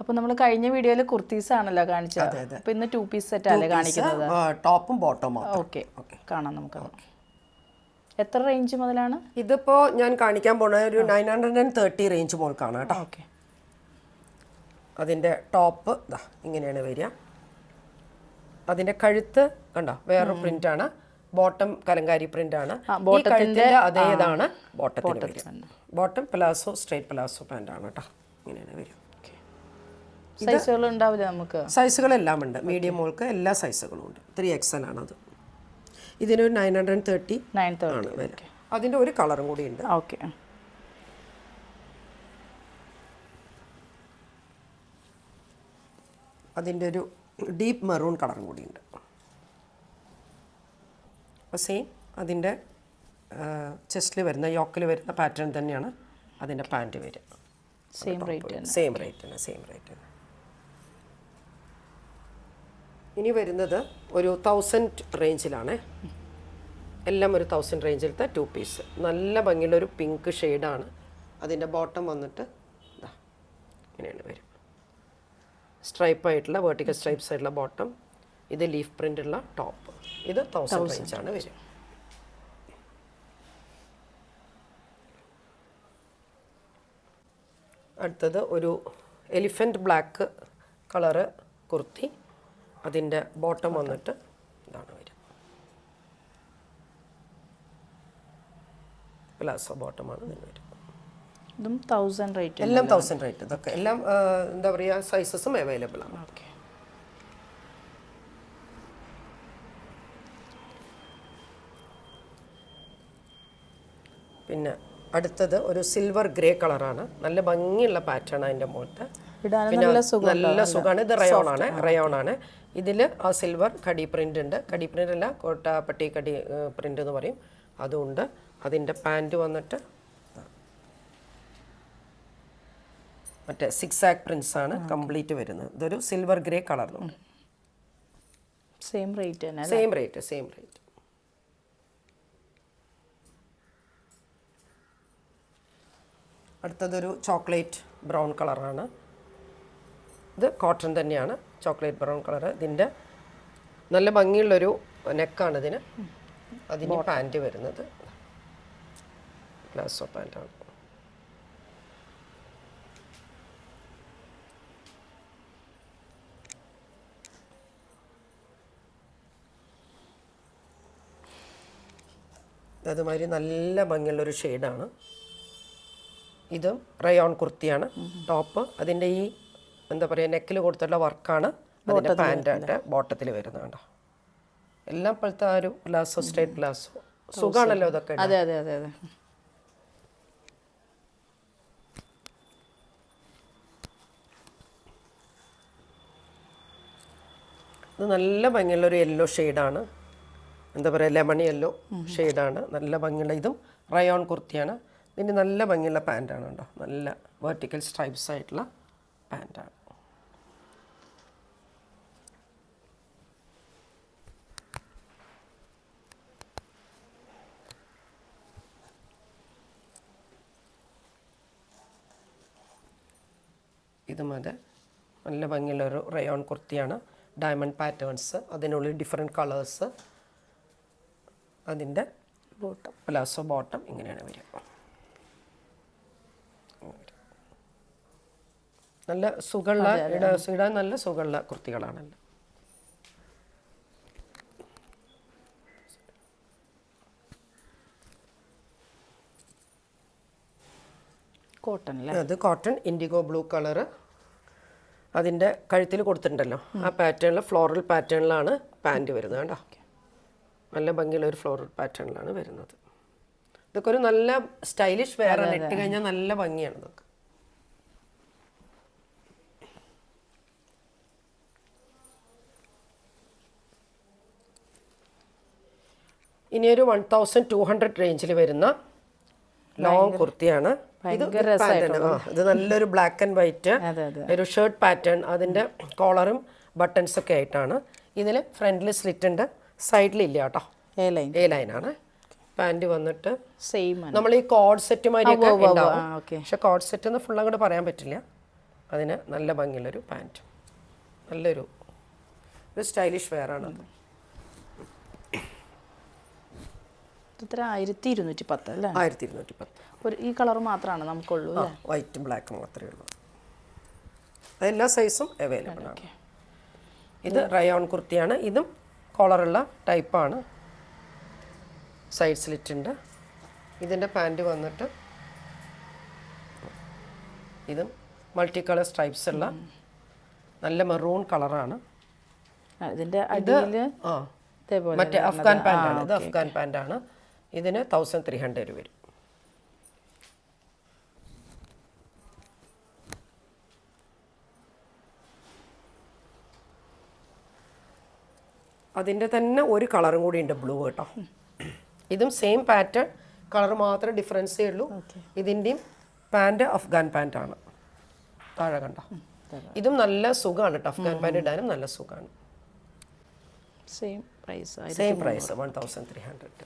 അപ്പൊ നമ്മൾ കഴിഞ്ഞ വീഡിയോയിൽ കുർത്തീസ് ആണല്ലോ കാണിച്ചത്. അപ്പോൾ ഇന്ന് ടു പീസ് സെറ്റ് അല്ലേ കാണിക്കുന്നത്? ടോപ്പും ബോട്ടമും ഓക്കേ ഓക്കെ. കാണാം നമുക്ക്. എത്ര റേഞ്ച് മുതലാണ്? ഇതിപ്പോ ഞാൻ കാണിക്കാൻ പോണ ഒരു nine hundred and thirty range മോൾക്കാണ് കേട്ടോ. ഓക്കെ. അതിന്റെ ടോപ്പ് ദാ ഇങ്ങനെയാണ് വരിക. അതിന്റെ കഴുത്ത് കണ്ടോ വേറെ പ്രിന്റ് ആണ് ബോട്ടം കലങ്കാരി പ്രിന്റ് ആണ് ഈ കഴുത്തിന്റെ അതേ ഇതാണ് ബോട്ടത്തിന് bottom palazzo straight palazzo pant ആണ് കേട്ടോ. ഇങ്ങനെയാണ് ഉണ്ടാവില്ല നമുക്ക്? സൈസുകളെല്ലാം ഉണ്ട്. മീഡിയം മോൾക്ക് എല്ലാ സൈസുകളും ഉണ്ട്. ത്രീ എക്സൽ ആണത് ഇതിനൊരു നയൻ ഹൺഡ്രഡ് തേർട്ടി നയൻ ആണ് തേർട്ടി അതിന്റെ അതിന്റെ ഒരു കളറും കൂടി ഉണ്ട്. ഓക്കെ. അതിന്റെ ഒരു ഡീപ്പ് മെറൂൺ കളറും കൂടി ഉണ്ട്. അപ്പോൾ സെയിം അതിന്റെ ചെസ്റ്റിൽ വരുന്ന യോക്കിൽ വരുന്ന പാറ്റേൺ തന്നെയാണ് അതിന്റെ പാന്റ് വരിക. സെയിം റേറ്റ് സെയിം റേറ്റ് തന്നെ സെയിം റേറ്റ് തന്നെ. ഇനി വരുന്നത് ഒരു തൗസൻഡ് റേഞ്ചിലാണ് എല്ലാം ഒരു തൗസൻഡ് റേഞ്ചിലത്തെ ടു പീസ് നല്ല ഭംഗിയുള്ള ഒരു പിങ്ക് ഷെയ്ഡാണ് അതിന്റെ ബോട്ടം വന്നിട്ട് ഇതാ ഇങ്ങനെയാണ് വരും. സ്ട്രൈപ്പ് ആയിട്ടുള്ള വെർട്ടിക്കൽ സ്ട്രൈപ്സ് ആയിട്ടുള്ള ബോട്ടം ഇത് ലീഫ് പ്രിന്റ് ഉള്ള ടോപ്പ് ഇത് തൗസൻഡ് റേഞ്ചാണ് വരും അടുത്തത് ഒരു എലിഫന്റ് ബ്ലാക്ക് കളറ് കുർത്തി. അതിന്റെ ബോട്ടം വന്നിട്ട് ഇതാണ് വരിക. പ്ലാസോ ബോട്ടമാണ് ഇതിന് വരിക. ഇതും തൗസൻഡ് റേറ്റ് എല്ലാം തൗസൻഡ് റേറ്റ് ഇതൊക്കെ എല്ലാം എന്താ പറയുക സൈസസും അവൈലബിൾ ആണ്. ഓക്കെ പിന്നെ അടുത്തത് ഒരു സിൽവർ ഗ്രേ കളറാണ് നല്ല ഭംഗിയുള്ള പാറ്റേൺ അതിന്റെ ഇടാനും പിന്നെ നല്ല സുഖം നല്ല സുഖമാണ് ഇത് റയോൺ ആണ്. റയോൺ ആണ്. ഇതിൽ ആ സിൽവർ കടി പ്രിന്റ് ഉണ്ട്. കടി പ്രിന്റ് അല്ല കോട്ട പട്ടി കടി പ്രിന്റ് എന്ന് പറയും. അതുണ്ട്. അതിന്റെ പാന്റ് വന്നിട്ട് മറ്റേ സിക്സ് ആക്ക് പ്രിന്റ്സ് ആണ് കംപ്ലീറ്റ് വരുന്നത്. ഇതൊരു silver grey colour same rate തന്നെ സെയിം റേറ്റ് സെയിം റേറ്റ് അടുത്തതൊരു ചോക്ലേറ്റ് ബ്രൗൺ കളറാണ് ഇത് കോട്ടൺ തന്നെയാണ്. ചോക്ലേറ്റ് ബ്രൗൺ കളർ ഇതിന്റെ നല്ല ഭംഗിയുള്ളൊരു നെക്കാണ് ഇതിന്. അതിന് പാന്റ് വരുന്നത്. ഗ്ലാസോ പാന്റാണ് അതുമാതിരി നല്ല ഭംഗിയുള്ളൊരു ഷെയ്ഡാണ് ഇതും റയോൺ കുർത്തിയാണ്. ടോപ്പ് അതിന്റെ ഈ എന്താ പറയുക നെക്കിൽ കൊടുത്തിട്ടുള്ള വർക്കാണ്. അതിന്റെ പാന്റായിട്ട് ബോട്ടത്തിൽ വരുന്നത്. കണ്ടോ? എല്ലാം ഇപ്പോഴത്തെ ആ ഒരു പ്ലാസോ സ്ട്രേറ്റ് പ്ലാസോ സുഖമാണല്ലോ ഇതൊക്കെ. അതെ അതെ അതെ അതെ. ഇത് നല്ല ഭംഗിയുള്ള ഒരു യെല്ലോ ഷെയ്ഡാണ് എന്താ പറയുക ലെമൺ യെല്ലോ ഷെയ്ഡാണ് നല്ല ഭംഗിയുള്ള ഇതും റയോൺ കുർത്തിയാണ്. ഇതിന്റെ നല്ല ഭംഗിയുള്ള പാന്റാണ് കേട്ടോ നല്ല വെർട്ടിക്കൽ സ്ട്രൈപ്സ് ആയിട്ടുള്ള പാന്റാണ് ഇതും അതെ നല്ല ഭംഗിയുള്ളൊരു റയോൺ കുർത്തിയാണ്. ഡയമണ്ട് പാറ്റേൺസ് അതിനുള്ളിൽ ഡിഫറെന്റ് കളേഴ്സ് അതിന്റെ ബോട്ടം പ്ലാസോ ബോട്ടം ഇങ്ങനെയാണ് വരിക. നല്ല സുഖമുള്ള ഇട ഇടാൻ നല്ല സുഖമുള്ള കുർത്തികളാണല്ലോ കോട്ടൺ അല്ലേ അത് കോട്ടൺ ഇൻഡിഗോ ബ്ലൂ കളറ് അതിന്റെ കഴുത്തിൽ കൊടുത്തിട്ടുണ്ടല്ലോ. ആ പാറ്റേണിൽ ഫ്ലോറൽ പാറ്റേണിലാണ് പാന്റ് വരുന്നത് കേട്ടോ നല്ല ഭംഗിയുള്ള ഒരു ഫ്ലോറൽ പാറ്റേണിലാണ് വരുന്നത്. ഇതൊക്കെ ഒരു നല്ല സ്റ്റൈലിഷ് വെയറാണ് ഇട്ട് കഴിഞ്ഞാൽ നല്ല ഭംഗിയാണ് ഇതൊക്കെ. ഇനിയൊരു വൺ തൗസൻഡ് ടു ഹൺഡ്രഡ് റേഞ്ചിൽ വരുന്ന ലോങ് കുർത്തിയാണ് ഇത് നല്ലൊരു ബ്ലാക്ക് ആൻഡ് വൈറ്റ് ഒരു ഷർട്ട് പാറ്റേൺ അതിന്റെ കോളറും ബട്ടൺസ് ഒക്കെ ആയിട്ടാണ്. ഇതിൽ ഫ്രണ്ടിൽ സ്ലിറ്റ് ഉണ്ട് സൈഡിൽ ഇല്ല കേട്ടോ എ ലൈൻ ആണ്. പാന്റ് വന്നിട്ട് സെയിം ആണ്. നമ്മൾ ഈ കോഡ് സെറ്റ് മാതിരിയൊക്കെ. പക്ഷെ കോഡ് സെറ്റ് എന്ന് ഫുൾ അങ്ങോട്ട് പറയാൻ പറ്റില്ല. അതിന് നല്ല ഭംഗിയുള്ളൊരു പാന്റ് നല്ലൊരു ഒരു സ്റ്റൈലിഷ് വെയറാണ് ഇത്ര ആയിരത്തി ഇരുന്നൂറ്റി പത്ത് അല്ലേ? ആയിരത്തി ഇരുന്നൂറ്റി പത്ത് ഒരു ഈ കളർ മാത്രമാണ് നമുക്കുള്ളൂ അല്ലേ? വൈറ്റും ബ്ലാക്കും മാത്രമേ ഉള്ളൂ. അതെല്ലാ സൈസും അവൈലബിൾ ആണ്. ഇത് റയോൺ കുർത്തിയാണ്. ഇതും കോളറുള്ള ടൈപ്പാണ് സൈഡ് സ്ലിറ്റ് ഉണ്ട്. ഇതിന്റെ പാന്റ് വന്നിട്ട് ഇതും മൾട്ടി കളർ സ്ട്രൈപ്സ് ഉള്ള നല്ല മെറൂൺ കളറാണ് ഇതിന്റെ അടിയിൽ ആ മറ്റേ അഫ്ഗാൻ പാന്റാണ് ഇത് അഫ്ഗാൻ പാന്റാണ് ഇതിന് തൗസൻഡ് ത്രീ ഹൺഡ്രഡ് വരും. അതിന്റെ തന്നെ ഒരു കളറും കൂടി ഉണ്ട് ബ്ലൂ കേട്ടോ. ഇതും സെയിം പാറ്റേൺ കളർ മാത്രം ഡിഫറൻസേ ഉള്ളൂ. ഇതിന്റെയും പാന്റ് അഫ്ഗാൻ ആണ്. താഴെ കണ്ടോ? ഇതും നല്ല സുഖമാണ് കേട്ടോ അഫ്ഗാൻ പാന്റ് ഇടാനും നല്ല സുഖമാണ് same price same price one thousand three hundred